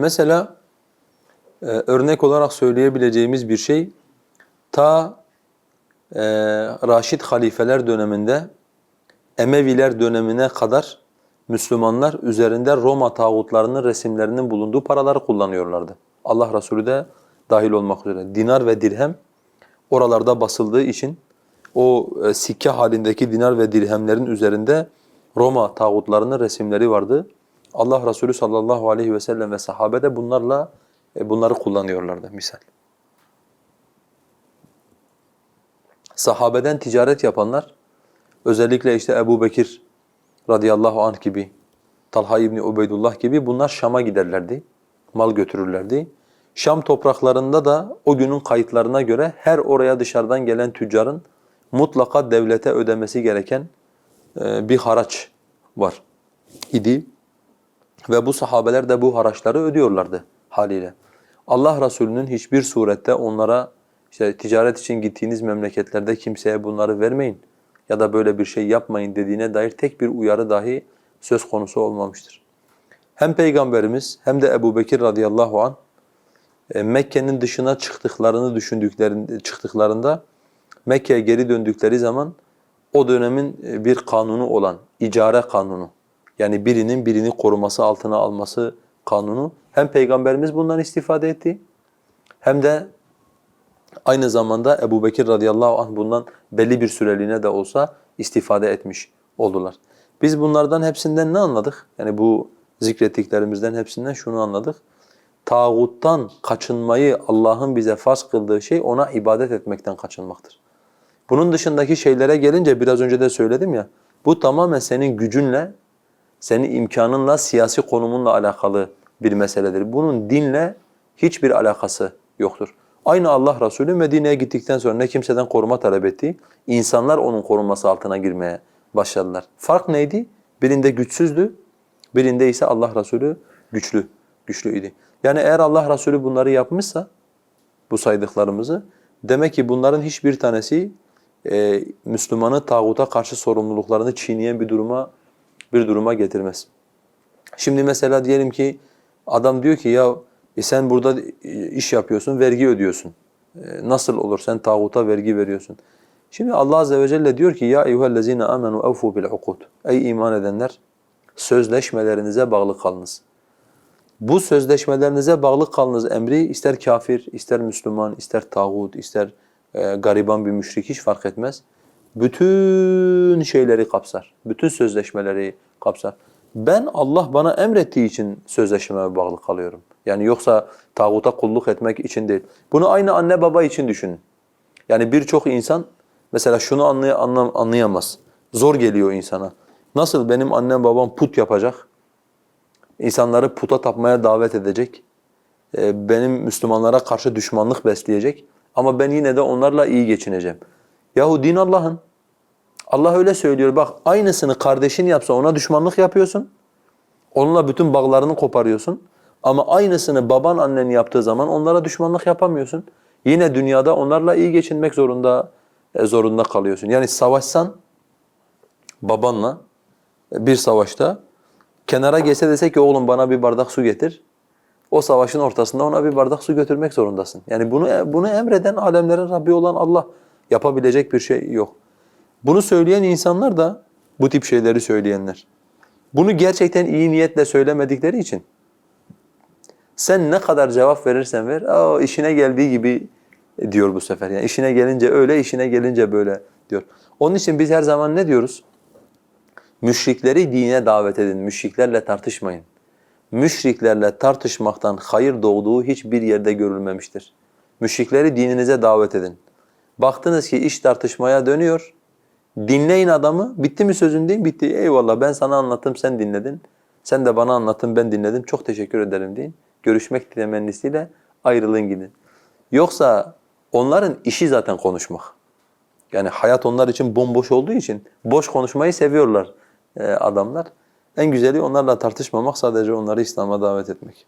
Mesela e, örnek olarak söyleyebileceğimiz bir şey ta e, Raşid halifeler döneminde Emeviler dönemine kadar Müslümanlar üzerinde Roma tağutlarının resimlerinin bulunduğu paraları kullanıyorlardı. Allah Resulü de dahil olmak üzere. Dinar ve dirhem oralarda basıldığı için o e, sikke halindeki dinar ve dirhemlerin üzerinde Roma tağutlarının resimleri vardı. Allah Resulü sallallahu aleyhi ve sellem ve sahabe de bunlarla e, bunları kullanıyorlardı misal. Sahabeden ticaret yapanlar özellikle işte Ebu Bekir radıyallahu anh gibi, Talha İbni Ubeydullah gibi bunlar Şam'a giderlerdi, mal götürürlerdi. Şam topraklarında da o günün kayıtlarına göre her oraya dışarıdan gelen tüccarın mutlaka devlete ödemesi gereken e, bir haraç var idi. Ve bu sahabeler de bu haraçları ödüyorlardı haliyle. Allah Resulü'nün hiçbir surette onlara işte ticaret için gittiğiniz memleketlerde kimseye bunları vermeyin ya da böyle bir şey yapmayın dediğine dair tek bir uyarı dahi söz konusu olmamıştır. Hem Peygamberimiz hem de Ebu Bekir radıyallahu anh e, Mekke'nin dışına çıktıklarını düşündüklerinde, çıktıklarında Mekke'ye geri döndükleri zaman o dönemin e, bir kanunu olan icare kanunu yani birinin birini koruması altına alması kanunu hem Peygamberimiz bundan istifade etti hem de aynı zamanda Ebu Bekir radıyallahu anh bundan belli bir süreliğine de olsa istifade etmiş oldular. Biz bunlardan hepsinden ne anladık? Yani bu zikrettiklerimizden hepsinden şunu anladık. Tağuttan kaçınmayı Allah'ın bize farz kıldığı şey ona ibadet etmekten kaçınmaktır. Bunun dışındaki şeylere gelince biraz önce de söyledim ya, bu tamamen senin gücünle, senin imkanınla, siyasi konumunla alakalı bir meseledir. Bunun dinle hiçbir alakası yoktur. Aynı Allah Resulü Medine'ye gittikten sonra ne kimseden koruma talep etti, insanlar onun korunması altına girmeye başladılar. Fark neydi? Birinde güçsüzdü, birinde ise Allah Resulü güçlü, güçlüydü. Yani eğer Allah Resulü bunları yapmışsa, bu saydıklarımızı, demek ki bunların hiçbir tanesi e, Müslümanı tağuta karşı sorumluluklarını çiğneyen bir duruma bir duruma getirmez. Şimdi mesela diyelim ki adam diyor ki ya e sen burada iş yapıyorsun, vergi ödüyorsun. E, nasıl olur sen tağuta vergi veriyorsun? Şimdi Allah azze ve celle diyor ki ya eyyuhellezine amenu evfu bil ukud. Ey iman edenler sözleşmelerinize bağlı kalınız. Bu sözleşmelerinize bağlı kalınız emri ister kafir, ister Müslüman, ister tağut, ister e, gariban bir müşrik hiç fark etmez. Bütün şeyleri kapsar. Bütün sözleşmeleri kapsar. Ben Allah bana emrettiği için sözleşmeme bağlı kalıyorum. Yani yoksa tağuta kulluk etmek için değil. Bunu aynı anne baba için düşünün. Yani birçok insan mesela şunu anlay anlam anlayamaz. Zor geliyor insana. Nasıl benim annem babam put yapacak? İnsanları puta tapmaya davet edecek. Ee, benim Müslümanlara karşı düşmanlık besleyecek. Ama ben yine de onlarla iyi geçineceğim. Yahu din Allah'ın. Allah öyle söylüyor. Bak aynısını kardeşin yapsa ona düşmanlık yapıyorsun. Onunla bütün bağlarını koparıyorsun. Ama aynısını baban annen yaptığı zaman onlara düşmanlık yapamıyorsun. Yine dünyada onlarla iyi geçinmek zorunda e, zorunda kalıyorsun. Yani savaşsan babanla bir savaşta kenara geçse dese ki oğlum bana bir bardak su getir. O savaşın ortasında ona bir bardak su götürmek zorundasın. Yani bunu bunu emreden alemlerin Rabbi olan Allah yapabilecek bir şey yok. Bunu söyleyen insanlar da bu tip şeyleri söyleyenler. Bunu gerçekten iyi niyetle söylemedikleri için sen ne kadar cevap verirsen ver, o işine geldiği gibi diyor bu sefer. Yani işine gelince öyle, işine gelince böyle diyor. Onun için biz her zaman ne diyoruz? Müşrikleri dine davet edin, müşriklerle tartışmayın. Müşriklerle tartışmaktan hayır doğduğu hiçbir yerde görülmemiştir. Müşrikleri dininize davet edin. Baktınız ki iş tartışmaya dönüyor, dinleyin adamı, bitti mi sözün deyin, bitti. Eyvallah ben sana anlattım, sen dinledin. Sen de bana anlattın, ben dinledim, çok teşekkür ederim deyin. Görüşmek temennisiyle ayrılın gidin. Yoksa onların işi zaten konuşmak. Yani hayat onlar için bomboş olduğu için boş konuşmayı seviyorlar e, adamlar. En güzeli onlarla tartışmamak, sadece onları İslam'a davet etmek.